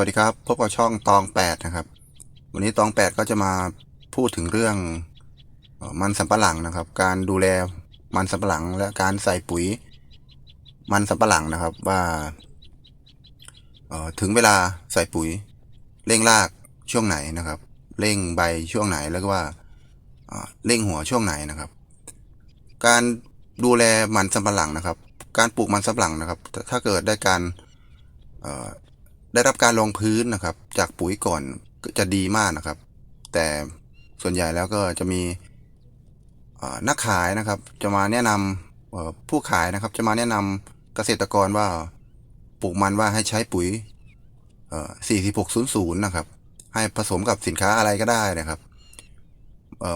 วัสดีครับ พบกับช่องตองแปดนะครับ วันนี้ตองแปดก็จะมาพูดถึงเรื่องมันสำปะหลังนะครับ การดูแลมันสำปะหลังและการใส่ปุ๋ย มันสำปะหลังนะครับว่าถึงเวลาใส่ปุ๋ย เร่งรากช่วงไหนนะครับ เร่งใบช่วงไหนแล้วก็ว่าเร่งหัวช่วงไหนนะครับ การดูแลมันสำปะหลังนะครับ การปลูกมันสำปะหลังนะครับ ถ้าเกิดได้การ ได้รับการรองพื้นนะครับ จากปุ๋ยก่อนก็จะดีมากนะครับ แต่ส่วนใหญ่แล้วก็จะมีนักขายนะครับ จะมาแนะนำผู้ขายนะครับ จะมาแนะนำเกษตรกรว่าปลูกมันว่าให้ใช้ปุ๋ย4600 นะครับ ให้ผสมกับสินค้าอะไรก็ได้นะครับ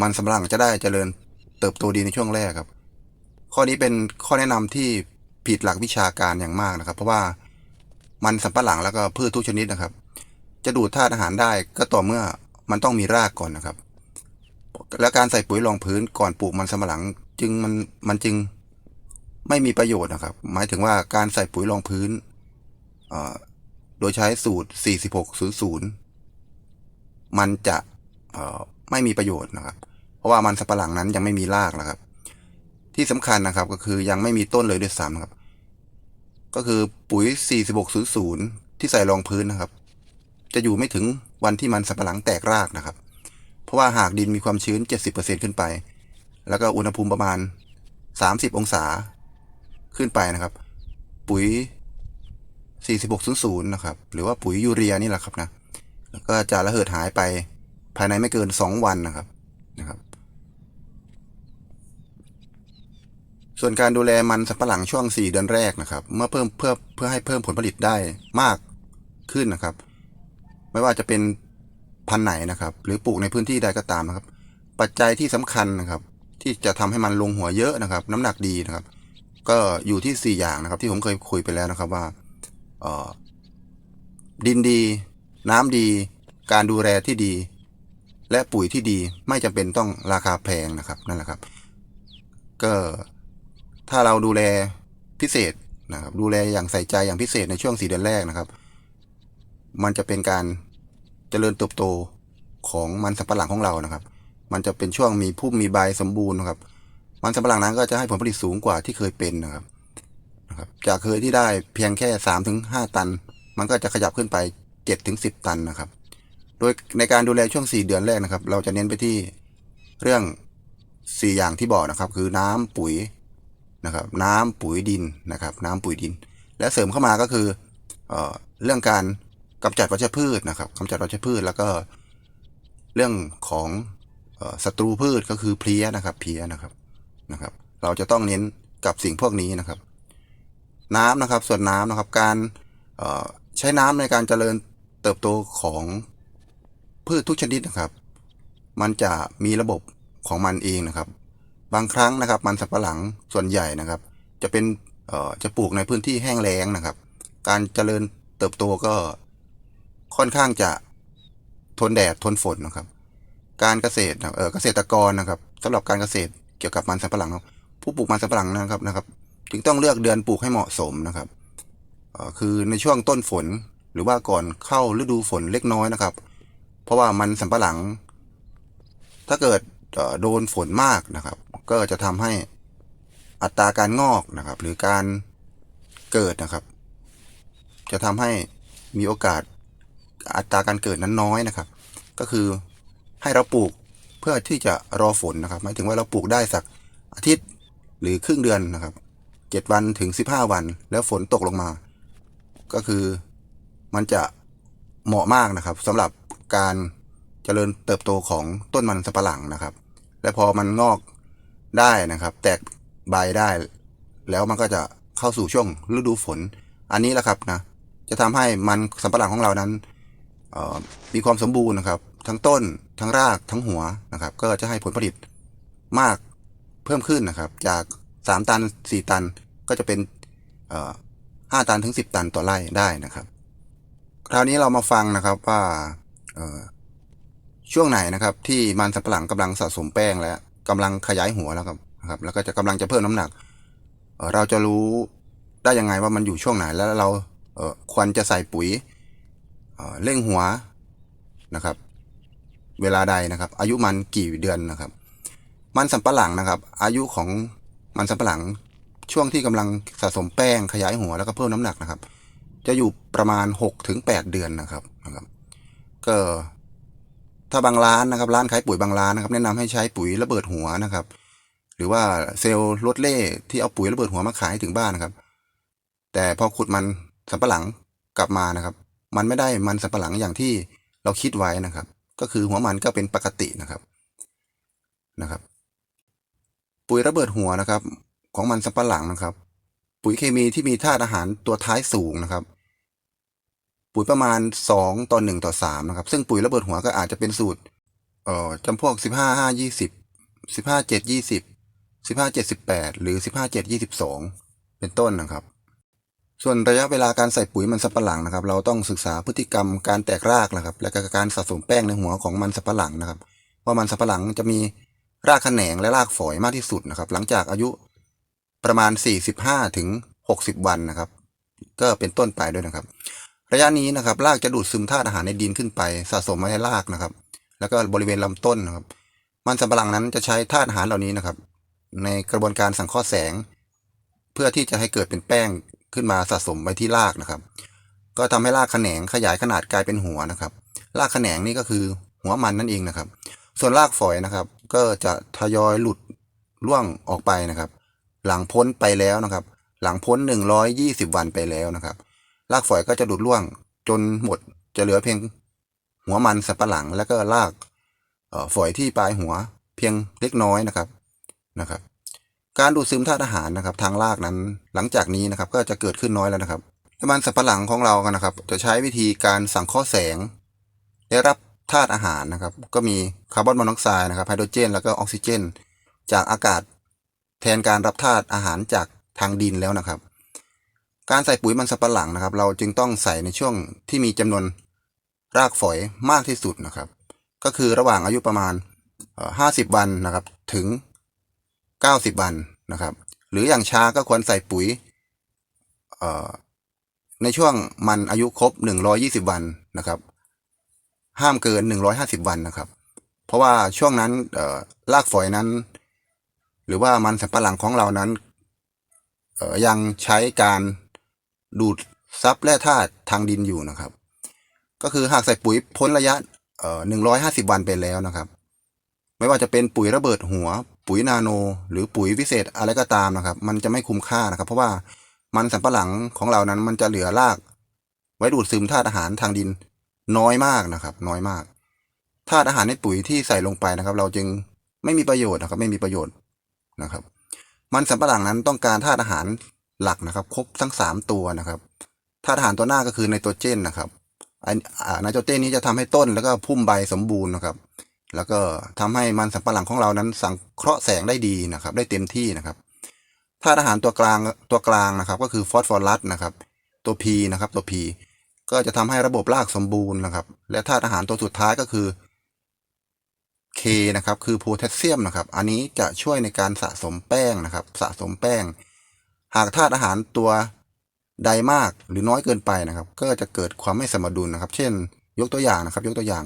มันสำปะหลังจะได้เจริญเติบโตดีในช่วงแรกครับ ข้อนี้เป็นข้อแนะนำที่ผิดหลักวิชาการอย่างมากนะครับ เพราะว่า มันสำปะหลังแล้วก็พืชทุกชนิดนะครับ จะดูดธาตุอาหารได้ก็ต่อเมื่อมันต้องมีรากก่อนนะครับ และการใส่ปุ๋ยรองพื้นก่อนปลูกมันสำปะหลังจึงมันมันจึงไม่มีประโยชน์นะครับ หมายถึงว่าการใส่ปุ๋ยรองพื้น โดยใช้สูตร 4600 มันจะไม่มีประโยชน์นะครับ เพราะว่ามันสำปะหลังนั้นยังไม่มีรากนะครับ ที่สำคัญนะครับก็คือยังไม่มีต้นเลยด้วยซ้ำครับ ก็คือปุ๋ย 4600 ที่ใส่รองพื้นนะครับ จะอยู่ไม่ถึงวันที่มันสับปะหลังแตกรากนะครับ เพราะว่าหากดินมีความชื้น 70%ขึ้นไป แล้วก็อุณหภูมิประมาณ 30 องศาขึ้นไปนะครับ ปุ๋ย 4600 นะครับ หรือว่าปุ๋ยยูเรียนี่แหละครับนะ แล้วก็จะระเหิดหายไปภายในไม่เกิน 2 วันนะครับนะครับ ส่วนการดูแลมันสำปะหลังช่วง 4 เดือนแรกนะครับ เมื่อเพิ่มเพื่อเพื่อให้เพิ่มผลผลิตได้มากขึ้นนะครับ ไม่ว่าจะเป็นพันธุ์ไหนนะครับ หรือปลูกในพื้นที่ใดก็ตามนะครับ ปัจจัยที่สำคัญนะครับ ที่จะทำให้มันลงหัวเยอะนะครับ น้ำหนักดีนะครับ ก็อยู่ที่ 4 อย่างนะครับ ที่ผมเคยคุยไปแล้วนะครับว่าดินดี น้ำดี การดูแลที่ดี และปุ๋ยที่ดีไม่จำเป็นต้องราคาแพงนะครับนั่นแหละครับ ก็ ถ้าเราดูแลพิเศษนะครับ ดูแลอย่างใส่ใจอย่างพิเศษในช่วงสี่เดือนแรกนะครับ มันจะเป็นการเจริญเติบโตของมันสำปะหลังของเรานะครับ มันจะเป็นช่วงมีพุ่มมีใบสมบูรณ์นะครับ มันสำปะหลังนั้นก็จะให้ผลผลิตสูงกว่าที่เคยเป็นนะครับนะครับ จากเคยที่ได้เพียงแค่สามถึงห้าตัน มันก็จะขยับขึ้นไปเจ็ดถึงสิบตันนะครับ โดยในการดูแลช่วงสี่เดือนแรกนะครับ เราจะเน้นไปที่เรื่องสี่อย่างที่บอกนะครับ คือน้ำปุ๋ย นะครับน้ำปุ๋ยดินนะครับ น้ำปุ๋ยดิน และเสริมเข้ามาก็คือเอเรื่องการกำจัดวัชพืชนะครับกำจัดวัชพืชแล้วก็เรื่องของศัตรูพืชก็คือเพลี้ยนะครับเพลี้ยนะครับนะครับ เราจะต้องเน้นกับสิ่งพวกนี้นะครับ น้ำนะครับส่วนน้ำนะครับการใช้น้ำในการเจริญเติบโตของพืชทุกชนิดนะครับ มันจะมีระบบของมันเองนะครับ บางครั้งนะครับ มันสับปะหลังส่วนใหญ่นะครับ จะเป็นเอ่อจะปลูกในพื้นที่แห้งแล้งนะครับ การเจริญเติบโตก็ค่อนข้างจะทนแดดทนฝนนะครับ การเกษตรนะเออเกษตรกรนะครับสำหรับการเกษตรเกี่ยวกับมันสับปะหลังครับผู้ปลูกมันสับปะหลังนะครับนะครับ จึงต้องเลือกเดือนปลูกให้เหมาะสมนะครับเอ่อคือในช่วงต้นฝนหรือว่าก่อนเข้าฤดูฝนเล็กน้อยนะครับ เพราะว่ามันสับปะหลัง ถ้าเกิด โดนฝนมากนะครับ ก็จะทำให้อัตราการงอกนะครับ หรือการเกิดนะครับ จะทำให้มีโอกาสอัตราการเกิดนั้นน้อยนะครับ ก็คือให้เราปลูกเพื่อที่จะรอฝนนะครับ หมายถึงว่าเราปลูกได้สักอาทิตย์หรือครึ่งเดือนนะครับเจ็ดวันถึงสิบห้าวัน แล้วฝนตกลงมา ก็คือมันจะเหมาะมากนะครับสำหรับการเจริญเติบโตของต้นมันสปะหลังนะครับ และพอมันงอกได้นะครับ แตกใบได้ แล้วมันก็จะเข้าสู่ช่วงฤดูฝน อันนี้แหละครับนะ จะทำให้มันสำปะหลังของเรานั้นมีความสมบูรณ์นะครับ ทั้งต้นทั้งรากทั้งหัวนะครับ ก็จะให้ผลผลิตมากเพิ่มขึ้นนะครับ จาก 3 ตัน 4 ตันก็จะเป็นเอ่อ5ตันถึง 10 ตันต่อไร่ได้นะครับ คราวนี้เรามาฟังนะครับว่า ช่วงไหนนะครับที่มันสำปะหลังกำลังสะสมแป้งแล้วกำลังขยายหัวแล้วครับนะครับ แล้วก็จะกำลังจะเพิ่มน้ำหนักเเราจะรู้ได้ยังไงว่ามันอยู่ช่วงไหนแล้วเราเออควรจะใส่ปุ๋ยเเร่งหัวนะครับ เวลาใดนะครับ อายุมันกี่เดือนนะครับ มันสำปะหลังนะครับ อายุของมันสำปะหลังช่วงที่กำลังสะสมแป้งขยายหัวแล้วก็เพิ่มน้ำหนักนะครับ จะอยู่ประมาณ6ถึง8เดือนนะครับนะครับ ก็ ถ้าบางร้านนะครับร้านขายปุ๋ยบางร้านนะครับแนะนำให้ใช้ปุ๋ยระเบิดหัวนะครับ หรือว่าเซลล์รถเล่ที่เอาปุ๋ยระเบิดหัวมาขายให้ถึงบ้านนะครับ แต่พอขุดมันสำปะหลังกลับมานะครับ มันไม่ได้มันสำปะหลังอย่างที่เราคิดไว้นะครับ ก็คือหัวมันก็เป็นปกตินะครับนะครับ ปุ๋ยระเบิดหัวนะครับ ของมันสำปะหลังนะครับ ปุ๋ยเคมีที่มีธาตุอาหารตัวท้ายสูงนะครับ ปุ๋ยประมาณ 2 ต่อ 1 ต่อ 3 นะครับ ซึ่งปุ๋ยระเบิดหัวก็อาจจะเป็นสูตรเอ่อจำพวก 15 5 20 15 7 20 15 7 18 หรือ 15 7 22 เป็นต้นนะครับ ส่วนระยะเวลาการใส่ปุ๋ยมันสับปะหลังนะครับ เราต้องศึกษาพฤติกรรมการแตกรากนะครับ และก็การสะสมแป้งในหัวของมันสับปะหลังนะครับ ว่ามันสับปะหลังจะมีรากแขนงและรากฝอยมากที่สุดนะครับ หลังจากอายุประมาณ 45ถึง60 วันนะครับ ก็เป็นต้นไปด้วยนะครับ ระยะนี้นะครับรากจะดูดซึมธาตุอาหารในดินขึ้นไป สะสมไว้ในรากนะครับ แล้วก็บริเวณลำต้นนะครับ มันสำปะหลังนั้นจะใช้ธาตุอาหารเหล่านี้นะครับ ในกระบวนการสังเคราะห์แสง เพื่อที่จะให้เกิดเป็นแป้งขึ้นมาสะสมไว้ที่รากนะครับ ก็ทำให้รากแขนงขยายขนาดกลายเป็นหัวนะครับ รากแขนงนี่ก็คือหัวมันนั่นเองนะครับ ส่วนรากฝอยนะครับ ก็จะทยอยหลุดร่วงออกไปนะครับ หลังพ้นไปแล้วนะครับ หลังพ้น 120 วันไปแล้วนะครับ รากฝอยก็จะหลุดร่วง จนหมดจะเหลือเพียง หัวมันสับปะหลัง แล้วก็รากออฝอยที่ปลายหัวเพียงเล็กน้อยนะครับนะครับ การดูดซึมธาตุอาหารนะครับ ทางรากนั้นหลังจากนี้นะครับ ก็จะเกิดขึ้นน้อยแล้วนะครับมันสับปะหลังของเรากันนะครับ จะใช้วิธีการสังเคราะห์แสง ได้รับธาตุอาหารนะครับ ก็มีคาร์บอนมอนอกไซด์นะครับไฮโดรเจน แล้วก็ออกซิเจน จากอากาศแทนการรับธาตุอาหารจากทางดินแล้วนะครับ การใส่ปุ๋ยมันสับปะหลังนะครับ เราจึงต้องใส่ในช่วงที่มีจำนวนรากฝอยมากที่สุดนะครับ ก็คือระหว่างอายุประมาณห้าสิบวันนะครับถึงเก้าสิบวันนะครับ หรืออย่างช้าก็ควรใส่ปุ๋ยในช่วงมันอายุครบหนึ่งร้อยี่สิบวันนะครับ ห้ามเกินหนึ่งร้อยห้าสิบวันนะครับ เพราะว่าช่วงนั้นรากฝอยนั้น หรือว่ามันสับปะหลังของเรานั้นยังใช้การ ดูดซับแร่ธาตุทางดินอยู่นะครับ ก็คือหากใส่ปุ๋ยพ้นระยะเอ่อหนึ่งร้อยห้าสิบวันไปแล้วนะครับ ไม่ว่าจะเป็นปุ๋ยระเบิดหัว ปุ๋ยนาโน หรือปุ๋ยวิเศษอะไรก็ตามนะครับ มันจะไม่คุ้มค่านะครับ เพราะว่ามันสำปะหลังของเรานั้นมันจะเหลือราก ไว้ดูดซึมธาตุอาหารทางดินน้อยมากนะครับ น้อยมากธาตุอาหารในปุ๋ยที่ใส่ลงไปนะครับ เราจึงไม่มีประโยชน์นะครับ ไม่มีประโยชน์นะครับ มันสำปะหลังนั้นต้องการธาตุอาหาร หลักนะครับ ครบทั้งสามตัวนะครับธาตุอาหารตัวหน้าก็คือไนโตรเจนนะครับไออ่าไนโตรเจนนี้จะทำให้ต้นแล้วก็พุ่มใบสมบูรณ์นะครับ แล้วก็ทำให้มันสำปะหลังของเรานั้น สังเคราะห์แสงได้ดีนะครับ ได้เต็มที่นะครับธาตุอาหารตัวกลางตัวกลางนะครับ ก็คือฟอสฟอรัสนะครับ ตัว P นะครับตัว P ก็จะทำให้ระบบรากสมบูรณ์นะครับ และธาตุอาหารตัวสุดท้ายก็คือ K นะครับ คือโพแทสเซียมนะครับ อันนี้จะช่วยในการสะสมแป้งนะครับ สะสมแป้ง หากธาตุอาหารตัวใดมากหรือน้อยเกินไปนะครับ ก็จะเกิดความไม่สมดุลนะครับ เช่น ยกตัวอย่างนะครับ ยกตัวอย่าง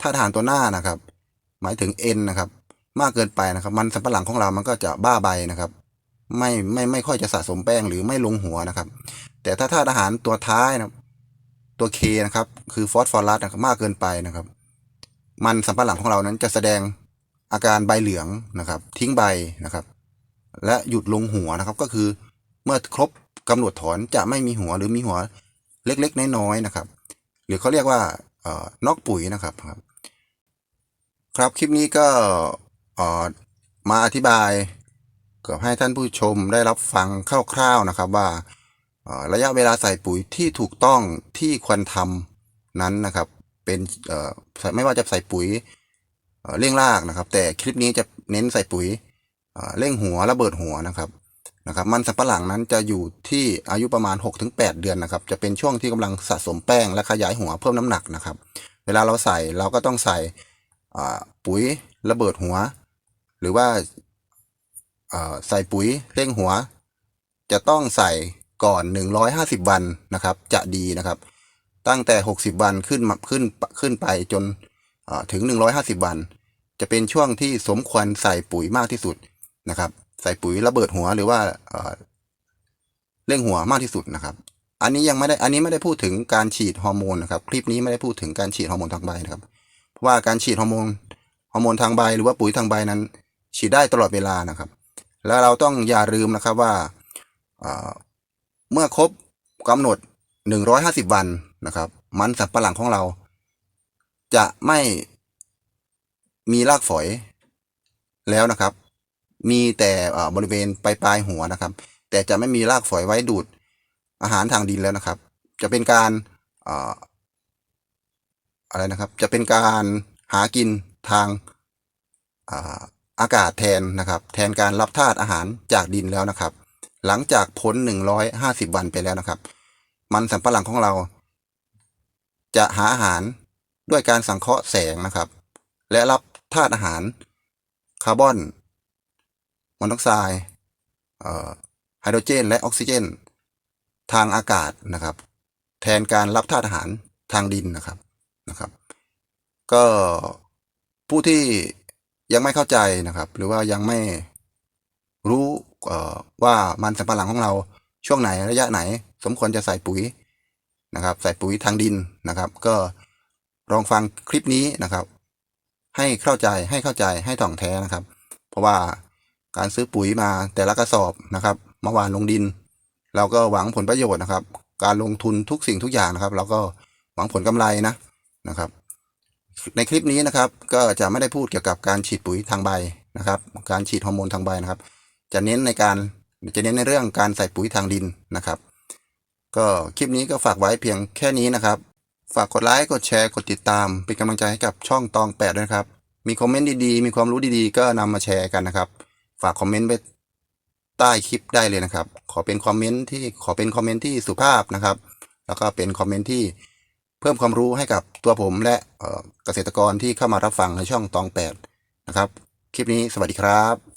ธาตุอาหารตัวหน้านะครับ หมายถึง N นะครับ มากเกินไปนะครับ มันสำปะหลังของเรามันก็จะบ้าใบนะครับ ไม่ไม่ไม่ค่อยจะสะสมแป้งหรือไม่ลงหัวนะครับ แต่ถ้าธาตุอาหารตัวท้ายนะตัว K นะครับ คือฟอสฟอรัสนะครับมากเกินไปนะครับ มันสำปะหลังของเรานั้นจะแสดงอาการใบเหลืองนะครับ ทิ้งใบนะครับ และหยุดลงหัวนะครับก็คือ เมื่อครบกำหนดถอนจะไม่มีหัวหรือมีหัวเล็กๆ น้อยๆนะครับ หรือเขาเรียกว่าเอ่อนอกปุ๋ยนะครับ ครับครับคลิปนี้ก็เอ่อมาอธิบายเกือบให้ท่านผู้ชมได้รับฟังคร่าวๆนะครับว่าเอ่อระยะเวลาใส่ปุ๋ยที่ถูกต้องที่ควรทำนั้นนะครับ เป็นเอ่อไม่ว่าจะใส่ปุ๋ยเอ่อเร่งรากนะครับ แต่คลิปนี้จะเน้นใส่ปุ๋ยเอ่อเร่งหัวระเบิดหัวนะครับ นะครับมันสำปะหลังนั้นจะอยู่ที่อายุประมาณ 6-8 เดือนนะครับ จะเป็นช่วงที่กำลังสะสมแป้งและขยายหัวเพิ่มน้ำหนักนะครับ เวลาเราใส่เราก็ต้องใส่ปุ๋ยระเบิดหัว หรือว่าใส่ปุ๋ยเร่งหัว จะต้องใส่ก่อน 150 วันนะครับ จะดีนะครับ ตั้งแต่ 60 วันขึ้นมาขึ้นขึ้นไปจนเอ่อถึง 150 วัน จะเป็นช่วงที่สมควรใส่ปุ๋ยมากที่สุดนะครับ ใส่ปุ๋ยระเบิดหัวหรือว่าเอ่อเร่งหัวมากที่สุดนะครับ อันนี้ยังไม่ได้ อันนี้ไม่ได้พูดถึงการฉีดฮอร์โมนนะครับ คลิปนี้ไม่ได้พูดถึงการฉีดฮอร์โมนทางใบนะครับ เพราะว่าการฉีดฮอร์โมน ฮอร์โมนทางใบ หรือว่าปุ๋ยทางใบนั้น ฉีดได้ตลอดเวลานะครับ แล้วเราต้องอย่าลืมนะครับว่า เมื่อครบกำหนด 150 วันนะครับ มันสำปะหลังของเรา จะไม่มีรากฝอยแล้วนะครับ มีแต่บริเวณปลายปลายหัวนะครับ แต่จะไม่มีรากฝอยไว้ดูดอาหารทางดินแล้วนะครับ จะเป็นการอะไรนะครับ จะเป็นการหากินทางอากาศแทนนะครับ แทนการรับธาตุอาหารจากดินแล้วนะครับ หลังจากพ้น 150 วันไปแล้วนะครับ มันสำปะหลังของเรา จะหาอาหารด้วยการสังเคราะห์แสงนะครับ และรับธาตุอาหารคาร์บอน มอนอกไซด์ไฮโดรเจน และออกซิเจน ทางอากาศนะครับ แทนการรับธาตุอาหารทางดินนะครับนะครับ ก็ผู้ที่ยังไม่เข้าใจนะครับ หรือว่ายังไม่รู้ว่ามันสำปะหลังของเราช่วงไหนระยะไหน สมควรจะใส่ปุ๋ยนะครับ ใส่ปุ๋ยทางดินนะครับ ก็ลองฟังคลิปนี้นะครับ ให้เข้าใจให้เข้าใจให้ถ่องแท้นะครับ เพราะว่า การซื้อปุ๋ยมาแต่ละกระสอบนะครับเมื่อวานลงดิน เราก็หวังผลประโยชน์นะครับ การลงทุนทุกสิ่งทุกอย่างนะครับ เราก็หวังผลกำไรนะนะครับ ในคลิปนี้นะครับ ก็จะไม่ได้พูดเกี่ยวกับการฉีดปุ๋ยทางใบนะครับ การฉีดฮอร์โมนทางใบนะครับ จะเน้นในการจะเน้นในเรื่องการใส่ปุ๋ยทางดินนะครับ ก็คลิปนี้ก็ฝากไว้เพียงแค่นี้นะครับ ฝากกดไลค์กดแชร์กดติดตาม เป็นกำลังใจให้กับช่องตองแปดด้วยครับ มีคอมเมนต์ดีๆ มีความรู้ดีๆ ก็นำมาแชร์กันนะครับ ฝากคอมเมนต์ไปใต้คลิปได้เลยนะครับ ขอเป็นคอมเมนต์ที่ขอเป็นคอมเมนต์ที่สุภาพนะครับ แล้วก็เป็นคอมเมนต์ที่เพิ่มความรู้ให้กับตัวผมและเกษตรกรที่เข้ามารับฟังในช่องตองแปดนะครับ คลิปนี้สวัสดีครับ